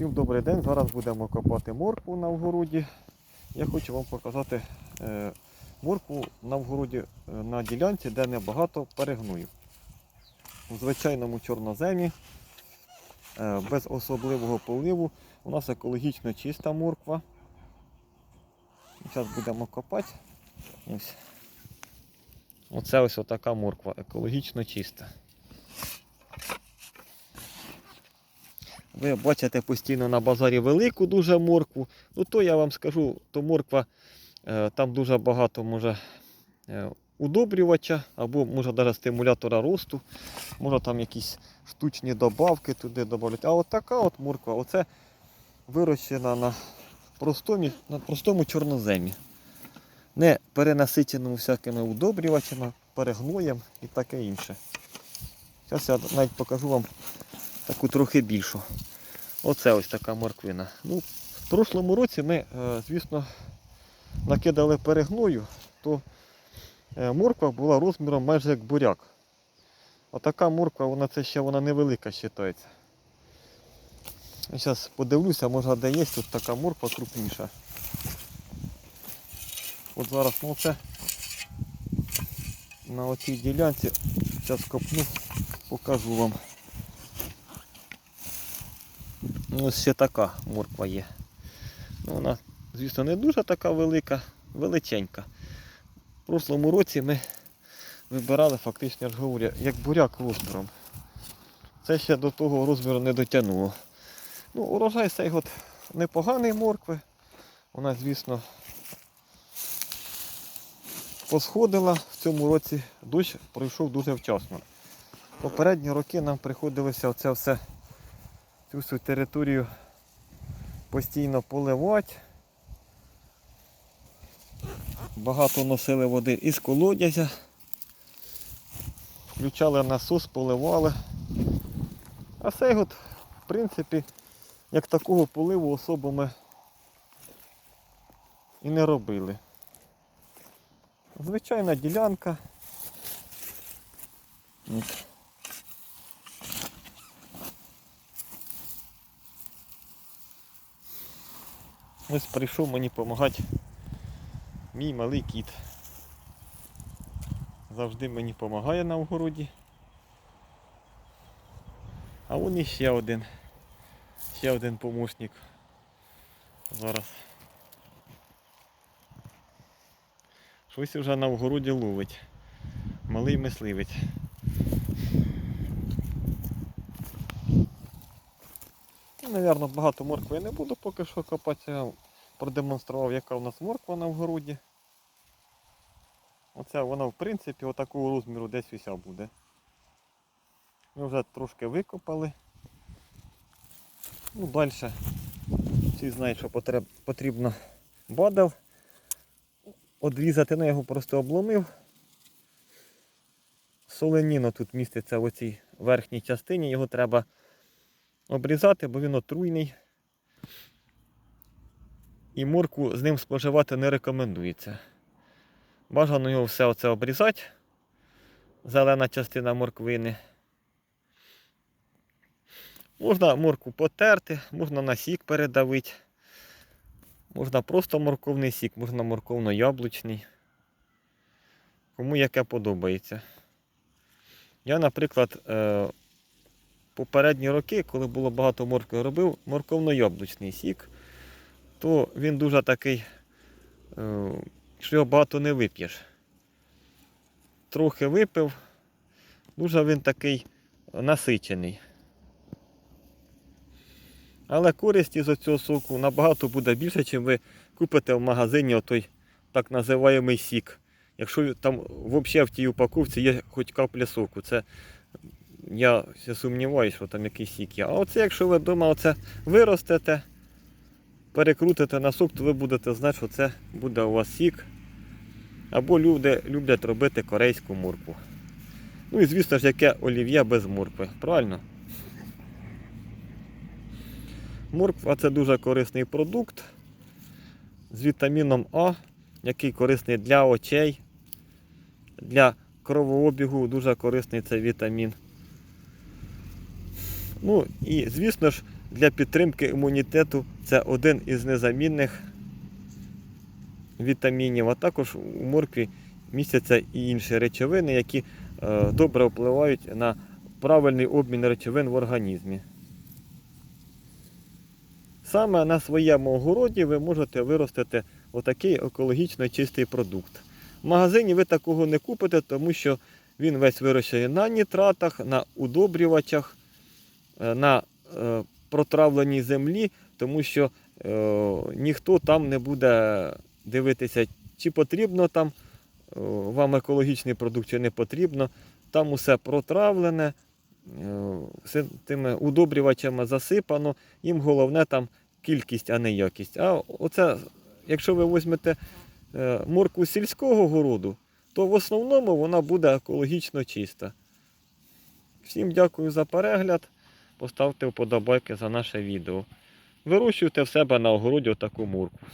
Всім добрий день. Зараз будемо копати моркву на вгороді. Я хочу вам показати е, моркву на вгороді е, на ділянці, де небагато перегною. У звичайному чорноземі, е, без особливого поливу. У нас екологічно чиста морква. Зараз будемо копати. Ось. Оце ось отака морква, екологічно чиста. Ви бачите постійно на базарі велику дуже моркву. Ну то я вам скажу, то морква е, там дуже багато може е, удобрювача або може навіть стимулятора росту. Може там якісь штучні добавки туди додати. А от така от морква, оце вирощена на простому, на простому чорноземі. Не перенасиченому всякими удобрювачами, перегноєм і таке інше. Зараз я навіть покажу вам таку трохи більшу. Оце ось така морквина. Ну, в прошлому році ми, е, звісно, накидали перегною, то е, морква була розміром майже як буряк. А така морква, вона це ще вона невелика вважається. Зараз подивлюся, може де є тут така морква крупніша. От зараз ну це на оцій ділянці. Зараз копну, покажу вам. Ну, ось ще така морква є. Ну, вона, звісно, не дуже така велика, величенька. В прошлому році ми вибирали фактично, я ж говорю, як буряк розміром. Це ще до того розміру не дотягнуло. Ну, урожай цей от непоганий моркви. Вона, звісно, посходила в цьому році, дощ пройшов дуже вчасно. Попередні роки нам приходилося оце все цю всю територію постійно поливати. Багато носили води із колодязя. Включали насос, поливали. А цей от, в принципі, як такого поливу особо ми і не робили. Звичайна ділянка. От. Ось прийшов мені допомагати мій малий кіт. Завжди мені допомагає на огороді. А вон іще один. Ще один помощник. Зараз. Щось вже на огороді ловить. Малий мисливець. Навірно, багато моркви я не буду поки що копати. Я продемонстрував, яка у нас морква на вгороді. Оця вона в принципі отакого розміру десь уся буде. Ми вже трошки викопали. Ну, далі всі знають, що потреб, потрібно бадав. Одрізати, ну його просто обломив. Соленіно тут міститься в оцій верхній частині, його треба обрізати, бо він отруйний. І морку з ним споживати не рекомендується. Бажано його все оце обрізати. Зелена частина морквини. Можна морку потерти, можна на сік передавити. Можна просто морковний сік, можна морковно-яблучний. Кому яке подобається. Я, наприклад, е, попередні роки, коли було багато моркви, робив морковно-яблучний сік, то він дуже такий, е, що його багато не вип'єш. Трохи випив, дуже він такий насичений. Але користі з цього соку набагато буде більше, ніж ви купите в магазині отой так називаємий сік. Якщо там взагалі в тій упаковці є хоч капля соку, це я сумніваюся, що там якийсь сік є. А оце якщо ви вдома оце виростете, перекрутите на сок, то ви будете знати, що це буде у вас сік. Або люди люблять робити корейську моркву. Ну і звісно ж, яке олів'є без моркви, правильно? Морква це дуже корисний продукт з вітаміном А, який корисний для очей, для кровообігу дуже корисний цей вітамін. Ну і, звісно ж, для підтримки імунітету це один із незамінних вітамінів, а також у моркві містяться і інші речовини, які е, добре впливають на правильний обмін речовин в організмі. Саме на своєму огороді ви можете виростити отакий екологічно чистий продукт. В магазині ви такого не купите, тому що він весь вирощений на нітратах, на удобрювачах, на е, протравленій землі, тому що е, ніхто там не буде дивитися, чи потрібно там е, вам екологічний продукт, чи не потрібно. Там усе протравлене, е, тими удобрювачами засипано. Їм головне там кількість, а не якість. А оце, якщо ви візьмете е, моркву з сільського городу, то в основному вона буде екологічно чиста. Всім дякую за перегляд. Поставте вподобайки за наше відео. Вирощуйте в себе на огороді отаку моркву.